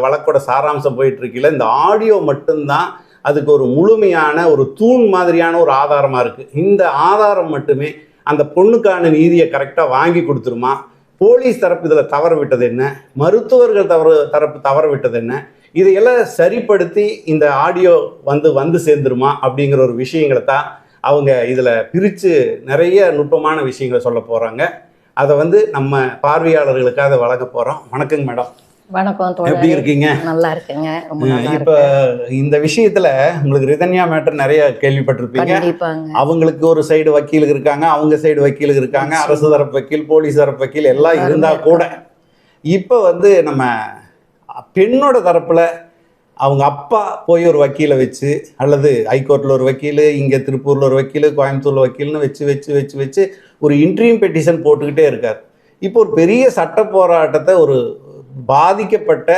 வழக்கோட சாராம்சம் போயிட்டு இருக்கல இந்த ஆடியோ மட்டும்தான் அதுக்கு ஒரு முழுமையான ஒரு தூண் மாதிரியான ஒரு ஆதாரமாக இருக்குது இந்த ஆதாரம் மட்டுமே அந்த பொண்ணுக்கான நீதியை கரெக்டாக வாங்கி கொடுத்துருமா? போலீஸ் தரப்பு இதில் தவற விட்டது என்ன? மருத்துவர்கள் தவறு தரப்பு தவற விட்டது என்ன? இதையெல்லாம் சரிப்படுத்தி இந்த ஆடியோ வந்து வந்து சேர்ந்துருமா? அப்படிங்கிற ஒரு விஷயங்களை தான் அவங்க இதில் பிரித்து நிறைய நுட்பமான விஷயங்களை சொல்ல போகிறாங்க அதை வந்து நம்ம பார்வையாளர்களுக்காக அதை வழங்க போகிறோம் வணக்கங்க மேடம். வணக்கம் எப்படி இருக்கீங்க? நல்லா இருக்குங்க. இப்போ இந்த விஷயத்துல உங்களுக்கு ரிதன்யா மேட்டர் நிறைய கேள்விப்பட்டிருப்பீங்க. அவங்களுக்கு ஒரு சைடு வக்கீலுக்கு இருக்காங்க அவங்க சைடு வக்கீலுக்கு இருக்காங்க அரசு தரப்பு வக்கீல் போலீஸ் தரப்பு வக்கீல் எல்லாம் இருந்தா கூட. இப்போ வந்து நம்ம பெண்ணோட தரப்புல அவங்க அப்பா போய் ஒரு வக்கீலை வச்சு அல்லது ஹைகோர்ட்டில் ஒரு வக்கீல் இங்கே திருப்பூரில் ஒரு வக்கீல் கோயம்புத்தூர்ல வக்கீல்னு வச்சு வச்சு வச்சு வச்சு ஒரு இன்ட்ரீம் பெட்டிஷன் போட்டுக்கிட்டே இருக்கார். இப்போ ஒரு பெரிய சட்ட போராட்டத்தை ஒரு பாதிக்கப்பட்ட